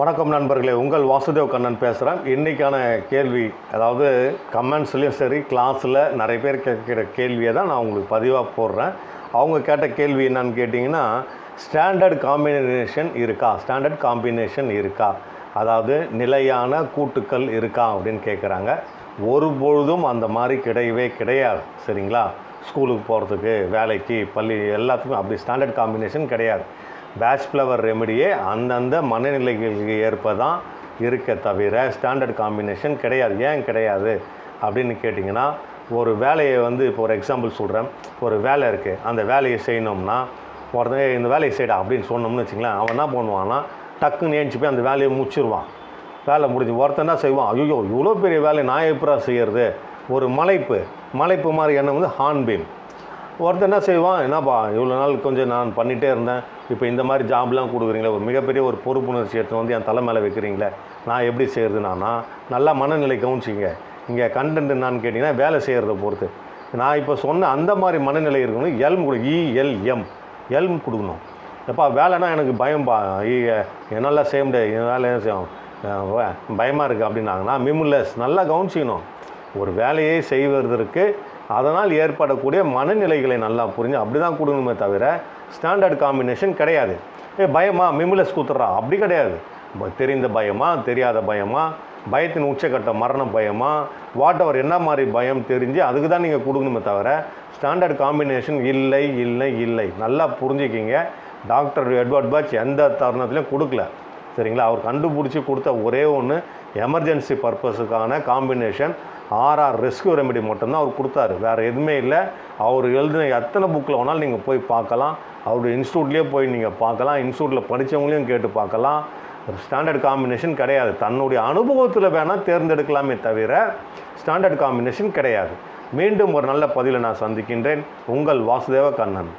வணக்கம் நண்பர்களே உங்கள் வாசுதேவ் கண்ணன் பேசுகிறேன் இன்றைக்கான கேள்வி அதாவது கமெண்ட்ஸ்லேயும் சரி கிளாஸில் நிறைய பேர் கேட்குற கேள்வியை தான் நான் உங்களுக்கு பதிவாக போடுறேன். அவங்க கேட்ட கேள்வி என்னன்னு கேட்டிங்கன்னா ஸ்டாண்டர்ட் காம்பினேஷன் இருக்கா? ஸ்டாண்டர்ட் காம்பினேஷன் இருக்கா? அதாவது நிலையான கூட்டுக்கள் இருக்கா அப்படின்னு கேட்குறாங்க ஒருபொழுதும் அந்த மாதிரி கிடையவே கிடையாது சரிங்களா? ஸ்கூலுக்கு போகிறதுக்கு வேலைக்கு பள்ளி எல்லாத்துக்கும் அப்படி ஸ்டாண்டர்ட் காம்பினேஷன் கிடையாது. பேட்ச் ஃப்ளவர் ரெமெடியே அந்தந்த மனநிலைகளுக்கு ஏற்ப தான் இருக்க தவிர ஸ்டாண்டர்ட் காம்பினேஷன் கிடையாது. ஏன் கிடையாது? அப்படின்னு கேட்டிங்கன்னா ஒரு வேலையை வந்து இப்போ ஒரு எக்ஸாம்பிள் சொல்கிறேன் ஒரு வேலை இருக்குது அந்த வேலையை செய்யணும்னா ஒருத்தன் இந்த வேலையை செய்யடா அப்படின்னு சொன்னோம்னு வச்சுங்களேன் அவன் என்ன பண்ணுவான்னா டக்குன்னு ஏஞ்சி போய் அந்த வேலையை முடிச்சிருவான். வேலை முடிஞ்சு ஒருத்தன் என்ன செய்வான்? ஐயோ இவ்வளோ பெரிய வேலை நான் எப்படா செய்கிறது ஒரு மலைப்பு. மலைப்பு மாதிரி என்ன வந்து ஹான்பீம் ஒருத்தன் என்ன செய்வான்? என்னப்பா இவ்வளோ நாள் கொஞ்சம் நான் பண்ணிகிட்டே இருந்தேன். இப்போ இந்த மாதிரி ஜாப்லாம் கொடுக்குறீங்களே ஒரு மிகப்பெரிய ஒரு பொறுப்புணர்ச்சி எடுத்து வந்து என் தலை மேலே வைக்கிறீங்களே நான் எப்படி செய்கிறதுனா நல்லா மனநிலை கவனிச்சிங்க இங்கே கண்டென்ட் என்னான்னு கேட்டிங்கன்னா வேலை செய்கிறத பொறுத்து. நான் இப்போ சொன்ன அந்த மாதிரி மனநிலை இருக்கணும். எல்ம் கொடு இஎல்எம் எல்ம் கொடுக்கணும். எப்பா வேலைனா எனக்கு பயம்பா. ஐய என்னால் செய்ய முடியாது. என்னால் என்ன செய்யும் பயமாக இருக்குது அப்படின்னாங்கன்னா மிமுலஸ் நல்லா கவனிச்சிக்கணும். ஒரு வேலையை செய்வதற்கு அதனால் ஏற்படக்கூடிய மனநிலைகளை நல்லா புரிஞ்சு அப்படி தான் கொடுக்கணுமே தவிர ஸ்டாண்டர்ட் காம்பினேஷன் கிடையாது. ஏ பயமா? மிமுலஸ் குத்துறா அப்படி கிடையாது. ப- தெரிந்த பயமா? தெரியாத பயமா? பயத்தின் உச்சக்கட்ட மரண பயமா? வாட் அவர் என்ன மாதிரி பயம் தெரிஞ்சு அதுக்கு தான் நீங்கள் கொடுக்கணுமே தவிர ஸ்டாண்டர்ட் காம்பினேஷன் இல்லை இல்லை இல்லை. நல்லா புரிஞ்சுக்கிங்க. டாக்டர் எட்வர்ட் பச் எந்த தருணத்துலையும் கொடுக்கல. சரிங்களா? அவர் கண்டுபிடிச்சி கொடுத்த ஒரே ஒன்று எமர்ஜென்சி பர்பஸுக்கான காம்பினேஷன் ஆர்ஆர் ரெஸ்கியூ ரெமெடி மட்டும்தான் அவர் கொடுத்தாரு. வேறு எதுவுமே இல்லை. அவர் எழுதின எத்தனை புக்கில் வேணாலும் நீங்கள் போய் பார்க்கலாம். அவருடைய இன்ஸ்டியூட்லேயே போய் நீங்கள் பார்க்கலாம். இன்ஸ்டியூட்டில் படித்தவங்களையும் கேட்டு பார்க்கலாம். ஸ்டாண்டர்ட் காம்பினேஷன் கிடையாது. தன்னுடைய அனுபவத்தில் வேணால் தேர்ந்தெடுக்கலாமே தவிர ஸ்டாண்டர்ட் காம்பினேஷன் கிடையாது. மீண்டும் ஒரு நல்ல பதிலை நான் சந்திக்கின்றேன். உங்கள் வாசுதேவ கண்ணன்.